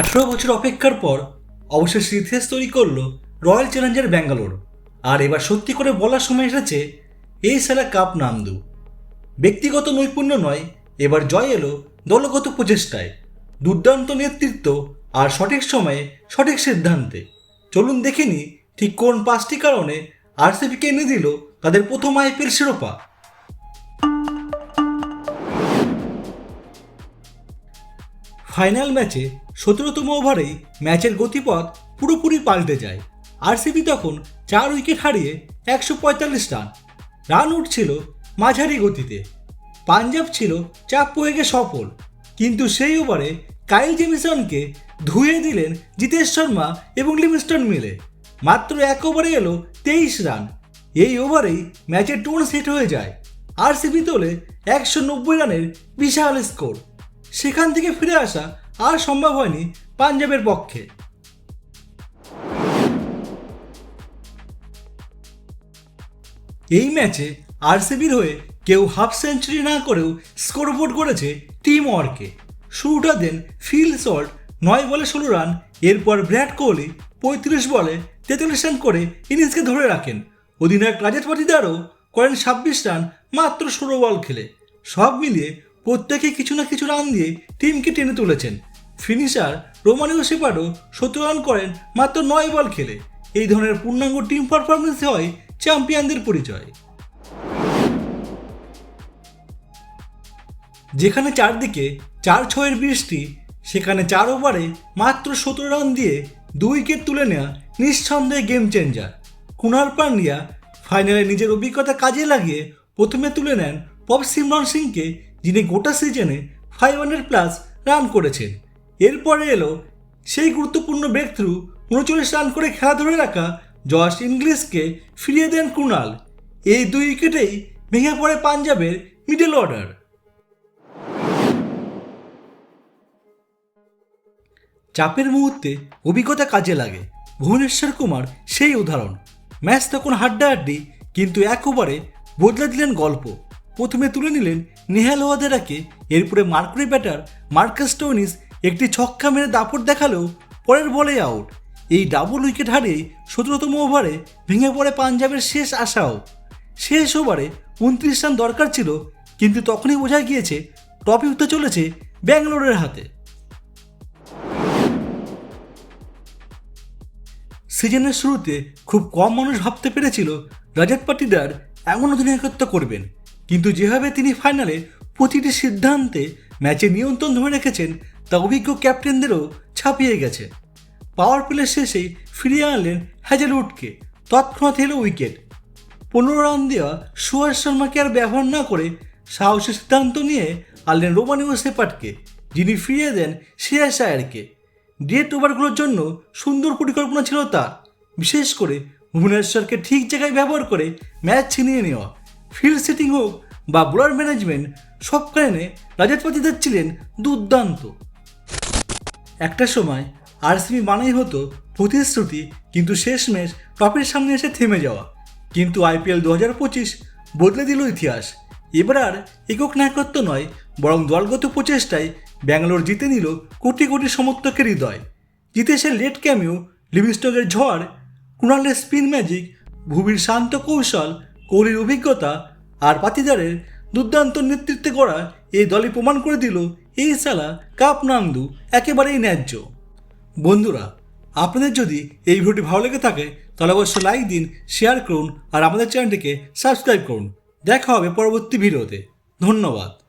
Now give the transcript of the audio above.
আঠেরো বছর অপেক্ষার পর অবশেষে ইতিহাস তৈরি করল রয়্যাল চ্যালেঞ্জার ব্যাঙ্গালোর। আর এবার সত্যি করে বলার সময় এসেছে এই সেলা কাপ নামদু। ব্যক্তিগত নৈপুণ্য নয়, এবার জয় এলো দলগত প্রচেষ্টায়। দুর্দান্ত নেতৃত্ব আর সঠিক সময়ে সঠিক সিদ্ধান্তে। চলুন দেখিনি ঠিক কোন পাঁচটি কারণে আরসিবিকে এনে দিল তাদের প্রথম আইপিএল শিরোপা। ফাইনাল ম্যাচে সতেরোতম ওভারেই ম্যাচের গতিপথ পুরোপুরি পাল্টে যায়। আরসিবি তখন চার উইকেট হারিয়ে একশো পঁয়তাল্লিশ রান। রান উঠছিল মাঝারি গতিতে। পাঞ্জাব ছিল চাপ প্রয়োগে সফল। কিন্তু সেই ওভারে কাইল জেমিসনকে ধুয়ে দিলেন জিতেশ শর্মা এবং লিভিস্টন মিলে। মাত্র এক ওভারে এলো তেইশ রান। এই ওভারেই ম্যাচের টোন সেট হয়ে যায়। আরসিবি তোলে একশো নব্বই রানের বিশাল স্কোর। সেখান থেকে ফিরে আসা আর সম্ভব হয়নি পাঞ্জাবের পক্ষে। এই ম্যাচে আরসিবির হয়ে কেউ হাফ সেঞ্চুরি না করেও স্কোরবোর্ড করেছে টিম ওয়ার্কে। শুরুটা দেন ফিল সল্ট, নয় বলে ষোলো রান, এরপর বিরাট কোহলি পঁয়ত্রিশ বলে তেতাল্লিশ রান করে ইনিংসকে ধরে রাখেন। অধিনায়ক রাজেশ পাটিদারও করেন ছাব্বিশ রান, মাত্র ষোলো বল খেলে। সব মিলিয়ে প্রত্যেকে কিছু না কিছু রান দিয়ে টিমকে টেনে তুলেছেন। ফিনিশার রোমানিও সেপাডো সত্তর রান করেন মাত্র নয় বল খেলে। এই ধরনের পূর্ণাঙ্গ টিম পারফরমেন্স হয় চ্যাম্পিয়নদের পরিচয়। যেখানে চারদিকে চার ছয়ের বৃষ্টি, সেখানে চার ওভারে মাত্র সতেরো রান দিয়ে দুই উইকেট তুলে নেওয়া নিঃসন্দেহে গেম চেঞ্জার কুনার পান্ডিয়া ফাইনালে নিজের অভিজ্ঞতা কাজে লাগিয়ে প্রথমে তুলে নেন পপ সিমরন সিংকে, যিনি গোটা সিজনে ফাইভ হান্ড্রেড প্লাস রান করেছেন। এরপরে এলো সেই গুরুত্বপূর্ণ থ্রু উনচল্লিশ রান করে খেলা ধরে রাখা জশ ইংলিশকে ফিরিয়ে দেন কুনাল। এই দুই উইকেটেই ভেঙে পড়ে পাঞ্জাবের মিডল অর্ডার চাপের মুহূর্তে অভিজ্ঞতা কাজে লাগে। ভুবনেশ্বর কুমার সেই উদাহরণ। ম্যাচ তখন হাড্ডাহাড্ডি, কিন্তু এক ওভারে বদলে দিলেন গল্প। প্রথমে তুলে নিলেন নেহাল ওয়াদেরাকে, এরপরে মার্কুরি ব্যাটার মার্কাস টোনিস একটি ছক্কা মেরে দাপট দেখালেও পরের বলে আউট এই ডাবল উইকেট হারিয়ে সতেরোতম ওভারে ভেঙে পড়ে পাঞ্জাবের শেষ আশাও। শেষ ওভারে উনত্রিশ রান দরকার ছিল, কিন্তু তখনই বোঝা গিয়েছে টপি উঠতে চলেছে ব্যাঙ্গালোরের হাতে। সিজনের শুরুতে খুব কম মানুষ ভাবতে পেরেছিল রজত পাটিদার এমন অধিনায়কত্ব করবেন। কিন্তু যেভাবে তিনি ফাইনালে প্রতিটি সিদ্ধান্তে ম্যাচে নিয়ন্ত্রণ ধরে রেখেছেন তা অভিজ্ঞ ক্যাপ্টেনদেরও ছাপিয়ে গেছে। পাওয়ার প্লের শেষেই ফিরিয়ে আনলেন হ্যাজেলউডকে, তৎক্ষণাৎ এলো উইকেট। পনেরো রান দেওয়া সুহাস শর্মাকে আর ব্যবহার না করে সাহসী সিদ্ধান্ত নিয়ে আনলেন রোমানিও সেপাটকে যিনি ফিরিয়ে দেন শ্রেয়াস আয়ারকে। ডেট ওভারগুলোর জন্য সুন্দর পরিকল্পনা ছিল তার। বিশেষ করে ভুবনেশ্বরকে ঠিক জায়গায় ব্যবহার করে ম্যাচ ছিনিয়ে নেওয়া। ফিল্ড সেটিং হোক বা বোলার ম্যানেজমেন্ট সব কারণে রাজাত ছিলেন দুর্দান্ত। একটা সময় আরসিবি মানেই হতো প্রতিশ্রুতি, কিন্তু শেষমেশ টপের সামনে এসে থেমে যাওয়া। কিন্তু আইপিএল দু হাজার পঁচিশ বদলে দিল ইতিহাস। এবার আর একক নায়কত্ব নয়, বরং দলগত প্রচেষ্টায় ব্যাঙ্গালোর জিতে নিল কোটি কোটি সমর্থকের হৃদয়। জিতে সে লেট ক্যামিও লিভিস্টকের ঝড়, কুণালের স্পিন ম্যাজিক, ভুবির শান্ত কৌশল, কোহলির অভিজ্ঞতা আর পাতিদারের দুর্দান্ত নেতৃত্বে করা এই দলই প্রমাণ করে দিল এই সালা কাপ নান্দু একেবারেই ন্যায্য। বন্ধুরা, আপনাদের যদি এই ভিডিওটি ভালো লেগে থাকে, তাহলে অবশ্যই লাইক দিন শেয়ার করুন, আর আমাদের চ্যানেলটিকে সাবস্ক্রাইব করুন। দেখা হবে পরবর্তী ভিডিওতে। ধন্যবাদ।